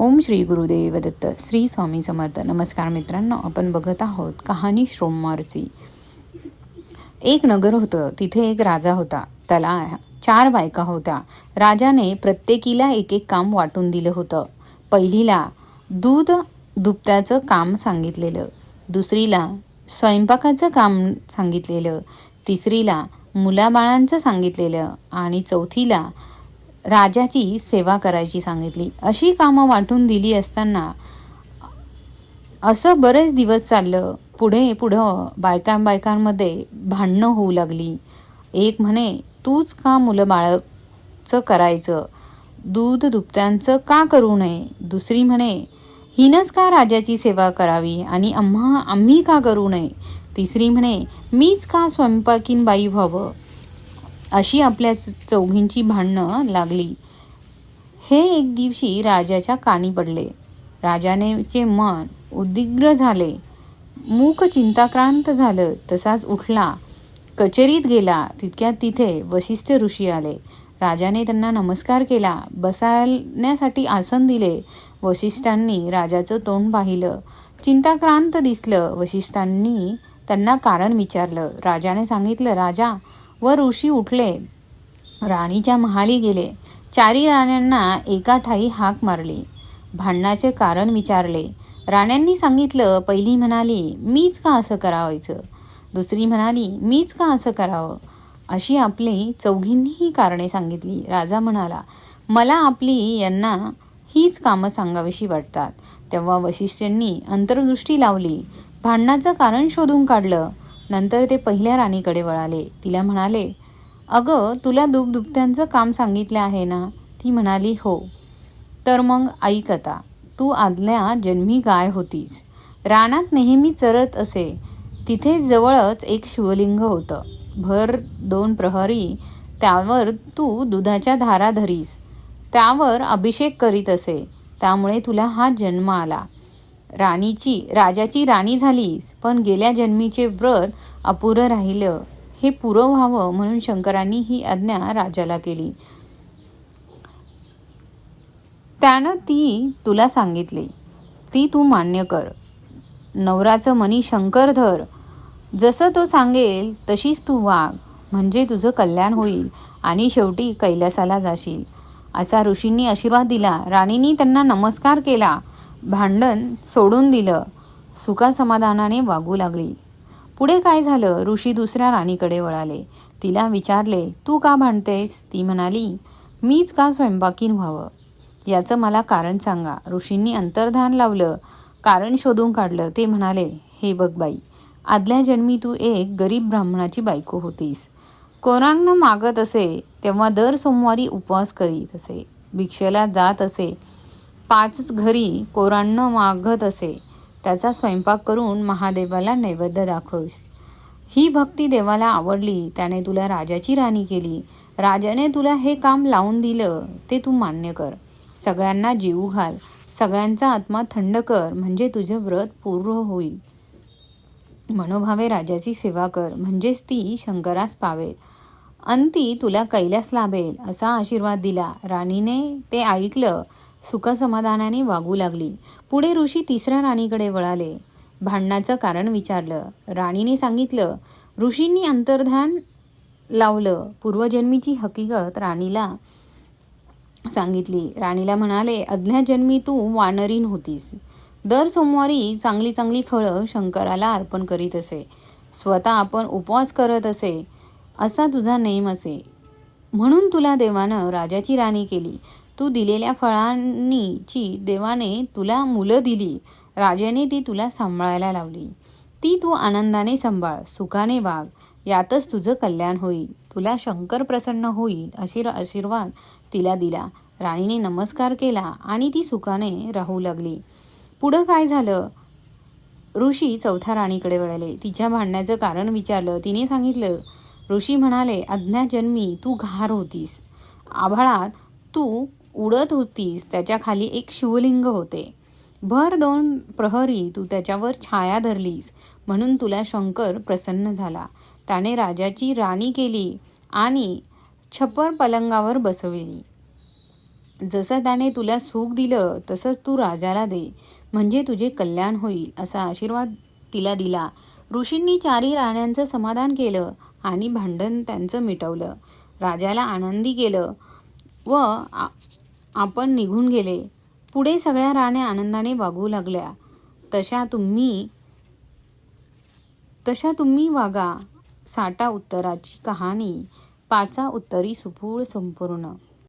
ओम श्री गुरुदेव दत्त श्री स्वामी समर्थ. नमस्कार मित्रांनो आपण बघत आहोत कहाणी श्रोमारची एक नगर होतं तिथे एक राजा होता. त्याला चार बायका होत्या. राजाने प्रत्येकीला एक एक काम वाटून दिलं होतं. पहिलीला दूध दुपट्याचं काम सांगितलेलं दुसरीला स्वयंपाकाचं काम सांगितलेलं तिसरीला मुलाबाळांचं सांगितलेलं आणि चौथीला राजाची सेवा करायची सांगितली. अशी कामं वाटून दिली असताना असं बरेच दिवस चाललं. पुढे पुढं बायकां बायकांमध्ये भांडणं होऊ लागली. एक म्हणे तूच का मुलं बाळचं करायचं? दूध दुपत्यांचं का करू नये? दुसरी म्हणे हिनच का राजाची सेवा करावी? आणि आम्हा आम्ही का करू नये? तिसरी म्हणे मीच का स्वयंपाकीन बाई व्हावं? अशी आपल्या चौघींची भांडणं लागली. हे एक दिवशी राजाच्या कानी पडले. राजानेचे मन उद्विग्न झाले. मूक चिंताक्रांत झालं. तसाच उठला. कचेरीत गेला. तितक्यात तिथे वशिष्ठ ऋषी आले. राजाने त्यांना नमस्कार केला. बसायण्यासाठी आसन दिले. वशिष्ठांनी राजाचं तोंड पाहिलं. चिंताक्रांत दिसलं. वशिष्ठांनी त्यांना कारण विचारलं. राजाने सांगितलं राजा व ऋषी उठले. राणीच्या महाली गेले. चारी राण्यांना एका ठाई हाक मारली. भांडणाचे कारण विचारले. राण्यांनी सांगितलं पहिली म्हणाली मीच का असं करावायचं? दुसरी म्हणाली मीच का असं करावं? अशी आपली चौघींनीही कारणे सांगितली. राजा म्हणाला मला आपली यांना हीच कामं सांगावीशी वाटतात. तेव्हा वशिष्ठांनी अंतर्दृष्टी लावली. भांडणाचं कारण शोधून काढलं. नंतर ते पहिल्या राणीकडे वळाले. तिला म्हणाले अगं तुला दुबदुबत्यांचं काम सांगितलं आहे ना? ती म्हणाली हो. तर मग ऐक आता. तू आदल्या जन्मी गाय होतीस. रानात नेहमी चरत असे. तिथे जवळच एक शिवलिंग होतं. भर दोन प्रहरी. त्यावर तू दुधाच्या धारा धरीस. त्यावर अभिषेक करीत असे. त्यामुळे तुला हा जन्म आला. राणीची राजाची राणी झालीस पण गेल्या जन्मीचे व्रत अपुरं राहिलं. हे पुरं व्हावं म्हणून शंकरांनी ही आज्ञा राजाला केली. त्यानं ती तुला सांगितली. ती तू मान्य कर. नवराचं मनी शंकर धर जसं तो सांगेल तशीच तू वाग. म्हणजे तुझं कल्याण होईल आणि शेवटी कैलासाला जाशील. असा ऋषींनी आशीर्वाद दिला. राणींनी त्यांना नमस्कार केला. भांडण सोडून दिलं. सुखासमाधानाने वागू लागली. पुढे काय झालं? ऋषी दुसऱ्या राणीकडे वळाले. तिला विचारले तू का भांडतेस? ती म्हणाली मीच का स्वयंपाकीन व्हावं? याचं मला कारण सांगा. ऋषींनी अंतर्धान लावलं. कारण शोधून काढलं. ते म्हणाले हे बघ बाई आदल्या जन्मी तू एक गरीब ब्राह्मणाची बायको होतीस. कोरांगण मागत असे तेव्हा दर सोमवारी उपवास करीत असे. भिक्षेला जात असे. पाच घरी कोरांना मागत असे. त्याचा स्वयंपाक करून महादेवाला नैवेद्य दाखवस. ही भक्ती देवाला आवडली. त्याने तुला राजाची राणी केली. राजाने तुला हे काम लावून दिलं ते तू मान्य कर. सगळ्यांना जीव घाल. सगळ्यांचा आत्मा थंड कर म्हणजे तुझे व्रत पूर्ण होईल. मनोभावे राजाची सेवा कर म्हणजेच ती शंकरास पावेल. अंती तुला कैलास लाभेल असा आशीर्वाद दिला. राणीने ते ऐकलं. सुखसमाधानाने वागू लागली. पुढे ऋषी तिसऱ्या राणीकडे वळाले. भांडणाचं कारण विचारलं. राणीने सांगितलं ऋषींनी अंतर्धान लावलं. पूर्वजन्मीची हकीकत राणीला सांगितली. राणीला म्हणाले अज्ञाजन्मी तू वानरीन होतीस. दर सोमवारी चांगली चांगली फळं शंकराला अर्पण करीत असे. स्वतः आपण उपवास करत असे. असा तुझा नेम असे. म्हणून तुला देवानं राजाची राणी केली. तू दिलेल्या फळांनीची देवाने तुला मुलं दिली. राजाने ती तुला सांभाळायला लावली. ती तू आनंदाने सांभाळ सुखाने वाघ यातच तुझं कल्याण होईल. तुला शंकर प्रसन्न होईल अशी आशीर्वाद तिला दिला. राणीने नमस्कार केला आणि ती सुखाने राहू लागली. पुढं काय झालं? ऋषी चौथ्या राणीकडे वळले. तिच्या भांडण्याचं कारण विचारलं. तिने सांगितलं ऋषी म्हणाले अज्ञाजन्मी तू घार होतीस. आभाळात तू उडत होतीस त्याच्याखाली एक शिवलिंग होते. भर दोन प्रहरी तू त्याच्यावर छाया धरलीस म्हणून तुला शंकर प्रसन्न झाला. त्याने राजाची राणी केली आणि छप्पर पलंगावर बसविली. जसं त्याने तुला सुख दिलं तसंच तू राजाला दे. म्हणजे तुझे कल्याण होईल असा आशीर्वाद तिला दिला. ऋषींनी चारी राण्यांचं समाधान केलं आणि भांडण त्यांचं मिटवलं. राजाला आनंदी केलं. व आ- आपण निघून गेले. पुढे सगळ्या राण्या आनंदाने वागू लागल्या. तशा तुम्ही तशा तुम्ही वागा. साठा उत्तराची कहाणी. पाचा उत्तरी सुपूळ संपूर्ण.